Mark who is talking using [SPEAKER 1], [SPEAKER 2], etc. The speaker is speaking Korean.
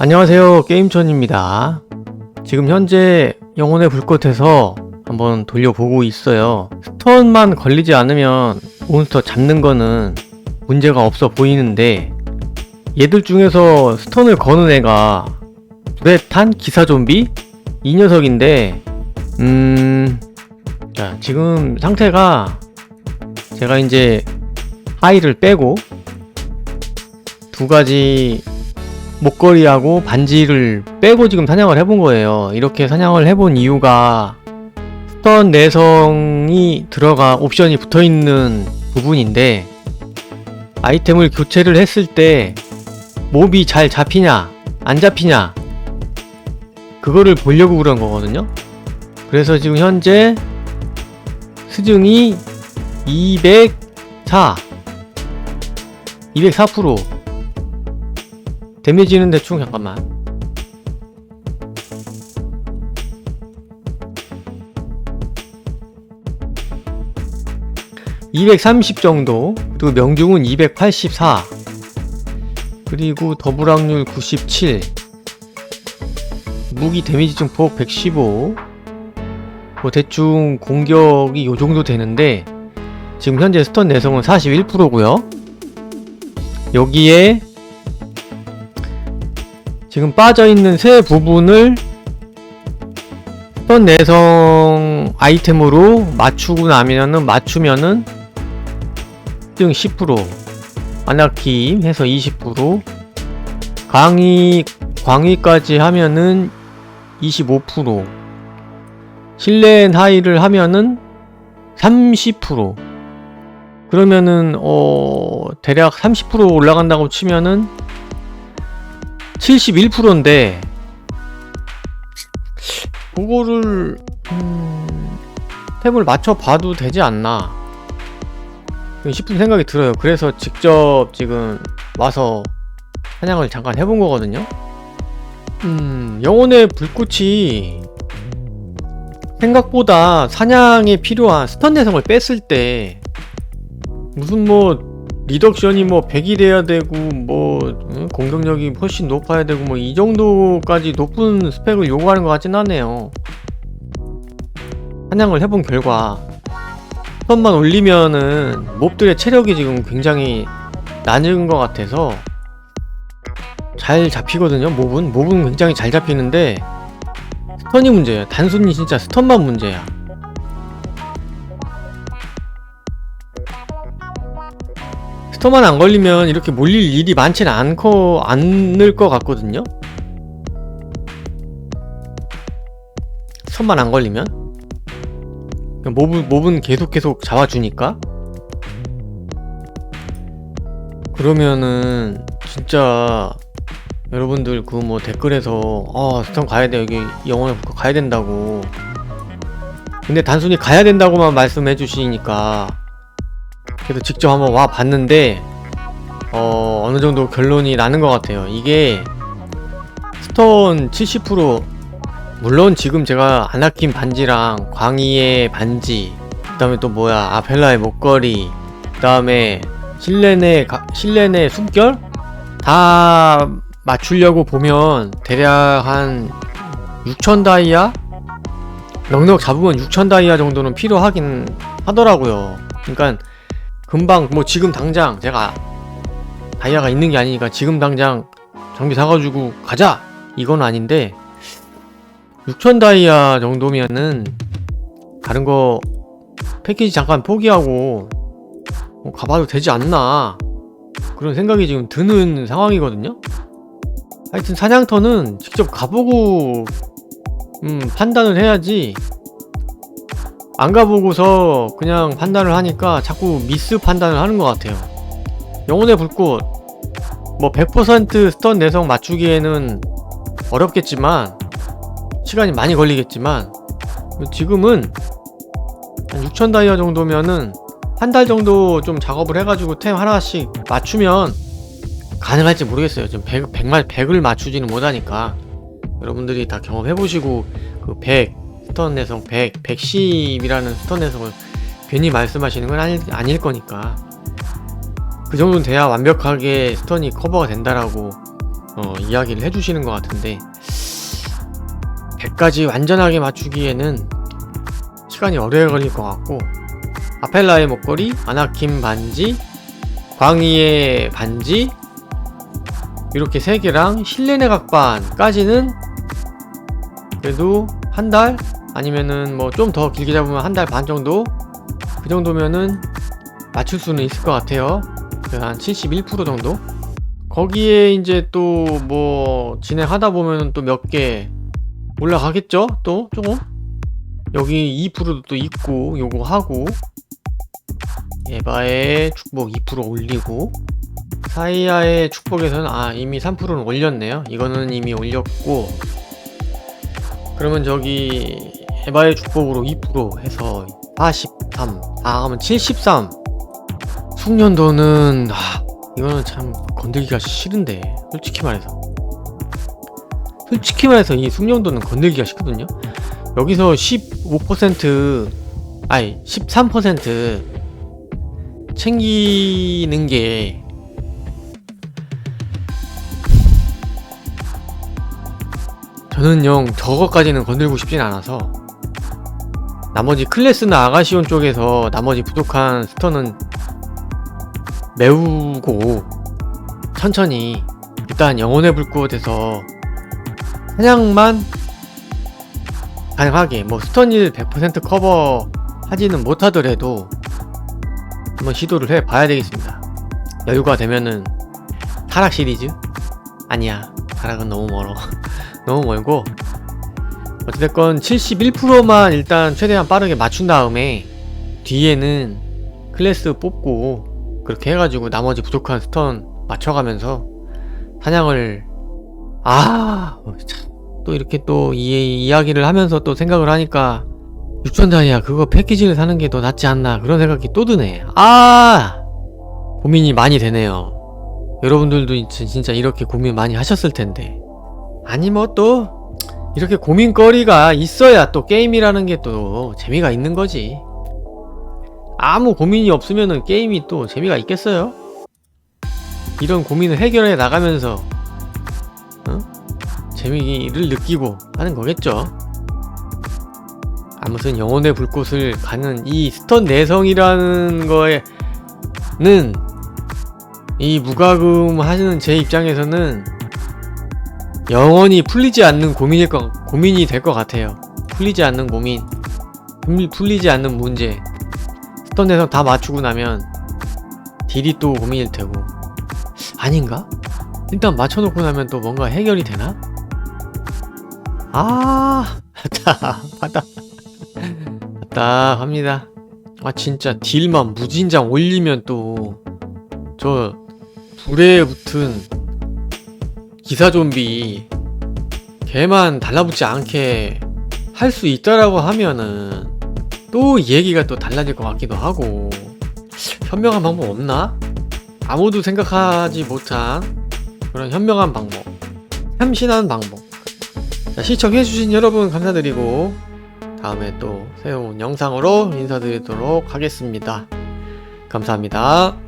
[SPEAKER 1] 안녕하세요. 게임천입니다. 지금 현재 영혼의 불꽃에서 한번 돌려보고 있어요. 스턴만 걸리지 않으면 몬스터 잡는 거는 문제가 없어 보이는데 얘들 중에서 스턴을 거는 애가 두레탄 기사 좀비? 이 녀석인데 음... 자 지금 상태가 제가 이제 하이를 빼고 두 가지 목걸이하고 반지를 빼고 지금 사냥을 해본 거예요. 이렇게 사냥을 해본 이유가 스턴 내성이 들어가 옵션이 붙어 있는 부분인데 아이템을 교체를 했을 때 몹이 잘 잡히냐 안 잡히냐 그거를 보려고 그런 거거든요. 그래서 지금 현재 스증이 204 204% 데미지는 대충 잠깐만. (230) 정도 그리고 명중은 (284) 그리고 더블확률 (97) 무기 데미지 증폭 (115) 뭐 대충 공격이 요 정도 되는데 지금 현재 스턴 내성은 41%고요. 여기에 지금 빠져있는 세 부분을 어떤 내성 아이템으로 맞추고 나면은 맞추면은 등 10% 아나킴 해서 20% 강의 광위까지 하면은 25% 실내 하이를 하면은 30% 그러면은 어 대략 30% 올라간다고 치면은 71%인데 그거를 음, 탭을 맞춰봐도 되지 않나? 싶은 생각이 들어요. 그래서 직접 지금 와서 사냥을 잠깐 해본 거거든요. 음 영혼의 불꽃이 생각보다 사냥에 필요한 스턴 내성을 뺐을 때 무슨 뭐 리덕션이 뭐 100이 돼야 되고 뭐 응? 공격력이 훨씬 높아야 되고 뭐 이 정도까지 높은 스펙을 요구하는 것 같진 않네요. 사냥을 해본 결과 선만 올리면은 몹들의 체력이 지금 굉장히 낮은 것 같아서 잘 잡히거든요 몹은. 몹은 굉장히 잘 잡히는데 스턴이 문제예요. 단순히 진짜 스턴만 문제야 스토만 안 걸리면 이렇게 몰릴 일이 많지는 않고 않을 것 같거든요. 스톱만 안 걸리면? 몹은, 몹은 계속 계속 잡아주니까? 그러면은 진짜 여러분들 그 뭐 댓글에서 아 스톰 가야 돼 여기 영원히 가야 된다고. 근데 단순히 가야 된다고만 말씀해 주시니까 그래서 직접 한번 와 봤는데 어 어느 정도 결론이 나는 것 같아요. 이게 스톤 70% 물론 지금 제가 아나킨 반지랑 광희의 반지 그 다음에 또 뭐야 아펠라의 목걸이 그 다음에 실내내 가, 실내내 숨결 다 맞추려고 보면 대략 한 6천 다이아 넉넉 잡으면 6천 다이아 정도는 필요하긴 하더라고요. 그러니까 금방 뭐 지금 당장 제가 다이아가 있는 게 아니니까 지금 당장 장비 사가지고 가자. 이건 아닌데 6천 다이아 정도면은 다른 거 패키지 잠깐 포기하고 뭐 가봐도 되지 않나 그런 생각이 지금 드는 상황이거든요. 하여튼 사냥터는 직접 가보고 음, 판단을 해야지 안 가보고서 그냥 판단을 하니까 자꾸 미스 판단을 하는 것 같아요. 영혼의 불꽃 뭐 100% 스턴 내성 맞추기에는 어렵겠지만 시간이 많이 걸리겠지만 지금은 한 6천 다이아 정도면은 한 달 정도 좀 작업을 해가지고 템 하나씩 맞추면 가능할지 모르겠어요. 좀 100, 100말 100을 맞추지는 못하니까 여러분들이 다 경험해보시고 그 100, 스턴 내성 100, 110이라는 스턴 내성을 괜히 말씀하시는 건 아닐, 아닐 거니까. 그 정도는 돼야 완벽하게 스턴이 커버가 된다라고 어, 이야기를 해주시는 것 같은데 100까지 완전하게 맞추기에는 시간이 오래 걸릴 것 같고 아펠라의 목걸이, 아나킨 반지, 광희의 반지 이렇게 세 개랑 실내내 각반까지는 그래도 한 달 아니면은 뭐 좀 더 길게 잡으면 한 달 반 정도 그 정도면은 맞출 수는 있을 것 같아요. 그한 71% 정도. 거기에 이제 또 뭐 진행하다 보면은 또몇 개 올라가겠죠? 또 조금 여기 2%도 또 있고 요거 하고 에바의 축복 2% 올리고 사이아의 축복에서는 아 이미 3%는 올렸네요. 이거는 이미 올렸고 그러면 저기 에바의 축복으로 2% 해서 43 다음은 73 숙련도는 아, 이거는 참 건들기가 싫은데 솔직히 말해서. 솔직히 말해서 이 숙련도는 건들기가 싫거든요. 여기서 15% 아니 13% 챙기는 게 저는 영 저거까지는 건들고 싶진 않아서 나머지 클래스나 아가시온 쪽에서 나머지 부족한 스턴은 메우고 천천히 일단 영혼의 불꽃에서 사냥만 가능하게 뭐 스턴일 100% 커버 하지는 못하더라도 한번 시도를 해 봐야 되겠습니다. 여유가 되면은 타락 시리즈? 아니야. 타락은 너무 멀어. 너무 멀고 어찌됐건 71%만 일단 최대한 빠르게 맞춘 다음에 뒤에는 클래스 뽑고 그렇게 해가지고 나머지 부족한 스턴 맞춰가면서 사냥을 아, 어, 이렇게 또 이 이야기를 하면서 또 생각을 하니까 6천 다이아 그거 패키지를 사는 게 더 낫지 않나 그런 생각이 또 드네. 아, 고민이 많이 되네요. 여러분들도 진- 진짜 이렇게 고민 많이 하셨을 텐데. 아니 뭐또 이렇게 고민거리가 있어야 또 게임이라는 게 또 재미가 있는 거지. 아무 고민이 없으면은 게임이 또 재미가 있겠어요? 이런 고민을 해결해 나가면서 어? 재미를 느끼고 하는 거겠죠. 아무튼 영혼의 불꽃을 가는 이 스턴 내성이라는 거에는 이 무과금 하시는 제 입장에서는 영원히 풀리지 않는 고민일 것, 고민이 될 것 같아요. 풀리지 않는 고민, 풀- 풀리지 않는 문제. 스턴 내성 다 맞추고 나면 딜이 또 고민일 테고. 아닌가? 일단 맞춰놓고 나면 또 뭔가 해결이 되나? 아, 맞다, 맞다. 맞다, 합니다. 아, 진짜 딜만 무진장 올리면 또, 저, 불에 붙은 기사 좀비, 걔만 달라붙지 않게 할 수 있다라고 하면은, 또이 얘기가 또 달라질 것 같기도 하고, 현명한 방법 없나? 아무도 생각하지 못한 그런 현명한 방법, 참신한 방법. 자, 시청해주신 여러분 감사드리고, 다음에 또 새로운 영상으로 인사드리도록 하겠습니다. 감사합니다.